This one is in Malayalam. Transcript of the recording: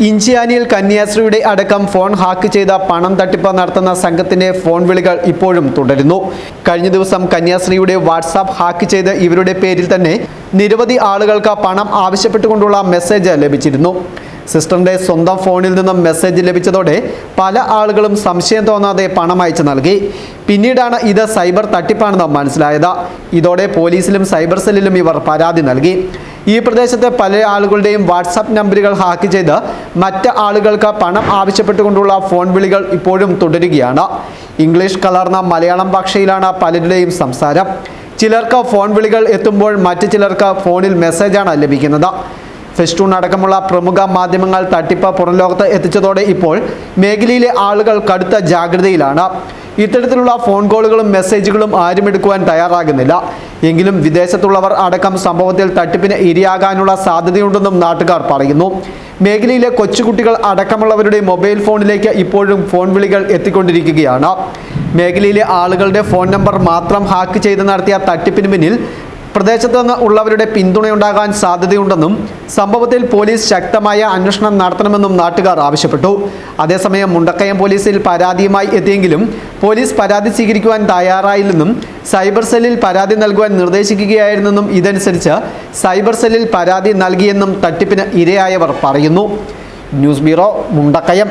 ഇഞ്ചിയാനിയിൽ കന്യാശ്രീയുടെ അടക്കം ഫോൺ ഹാക്ക് ചെയ്ത പണം തട്ടിപ്പ് നടത്തുന്ന സംഘത്തിന്റെ ഫോൺ വിളികൾ ഇപ്പോഴും തുടരുന്നു. കഴിഞ്ഞ ദിവസം കന്യാശ്രീയുടെ വാട്സാപ്പ് ഹാക്ക് ചെയ്ത് ഇവരുടെ പേരിൽ തന്നെ നിരവധി ആളുകൾക്ക് പണം ആവശ്യപ്പെട്ടുകൊണ്ടുള്ള മെസ്സേജ് ലഭിച്ചിരുന്നു. സിസ്റ്ററിന്റെ സ്വന്തം ഫോണിൽ നിന്നും മെസ്സേജ് ലഭിച്ചതോടെ പല ആളുകളും സംശയം തോന്നാതെ പണം അയച്ചു നൽകി. പിന്നീടാണ് ഇത് സൈബർ തട്ടിപ്പാണെന്ന് മനസ്സിലായത്. ഇതോടെ പോലീസിലും സൈബർ സെല്ലിലും ഇവർ പരാതി നൽകി. ഈ പ്രദേശത്തെ പല ആളുകളുടെയും വാട്സാപ്പ് നമ്പറുകൾ ഹാക്ക് ചെയ്ത് മറ്റ് ആളുകൾക്ക് പണം ആവശ്യപ്പെട്ടുകൊണ്ടുള്ള ഫോൺ വിളികൾ ഇപ്പോഴും തുടരുകയാണ്. ഇംഗ്ലീഷ് കലർന്ന മലയാളം ഭാഷയിലാണ് പലരുടെയും സംസാരം. ചിലർക്ക് ഫോൺ വിളികൾ എത്തുമ്പോൾ മറ്റു ചിലർക്ക് ഫോണിൽ മെസ്സേജാണ് ലഭിക്കുന്നത്. ഫെസ്റ്റൂൺ അടക്കമുള്ള പ്രമുഖ മാധ്യമങ്ങൾ തട്ടിപ്പ് പുറംലോകത്ത് എത്തിച്ചതോടെ ഇപ്പോൾ മേഖലയിലെ ആളുകൾ കടുത്ത ജാഗ്രതയിലാണ്. ഇത്തരത്തിലുള്ള ഫോൺ കോളുകളും മെസ്സേജുകളും ആരും എടുക്കുവാൻ തയ്യാറാകുന്നില്ല. എങ്കിലും വിദേശത്തുള്ളവർ അടക്കം സംഭവത്തിൽ തട്ടിപ്പിന് ഇരയാകാനുള്ള സാധ്യതയുണ്ടെന്നും നാട്ടുകാർ പറയുന്നു. മേഖലയിലെ കൊച്ചുകുട്ടികൾ അടക്കമുള്ളവരുടെ മൊബൈൽ ഫോണിലേക്ക് ഇപ്പോഴും ഫോൺ വിളികൾ എത്തിക്കൊണ്ടിരിക്കുകയാണ്. മേഖലയിലെ ആളുകളുടെ ഫോൺ നമ്പർ മാത്രം ഹാക്ക് ചെയ്ത് നടത്തിയ തട്ടിപ്പിന് പിന്നിൽ പ്രദേശത്ത് നിന്ന് ഉള്ളവരുടെ പിന്തുണയുണ്ടാകാൻ സാധ്യതയുണ്ടെന്നും സംഭവത്തിൽ പോലീസ് ശക്തമായ അന്വേഷണം നടത്തണമെന്നും നാട്ടുകാർ ആവശ്യപ്പെട്ടു. അതേസമയം മുണ്ടക്കയം പോലീസിൽ പരാതിയുമായി എത്തിയെങ്കിലും പോലീസ് പരാതി സ്വീകരിക്കുവാൻ തയ്യാറായില്ലെന്നും സൈബർ സെല്ലിൽ പരാതി നൽകുവാൻ നിർദ്ദേശിക്കുകയായിരുന്നെന്നും ഇതനുസരിച്ച് സൈബർ സെല്ലിൽ പരാതി നൽകിയെന്നും തട്ടിപ്പിന് ഇരയായവർ പറയുന്നു. News bureau Mundakkayam.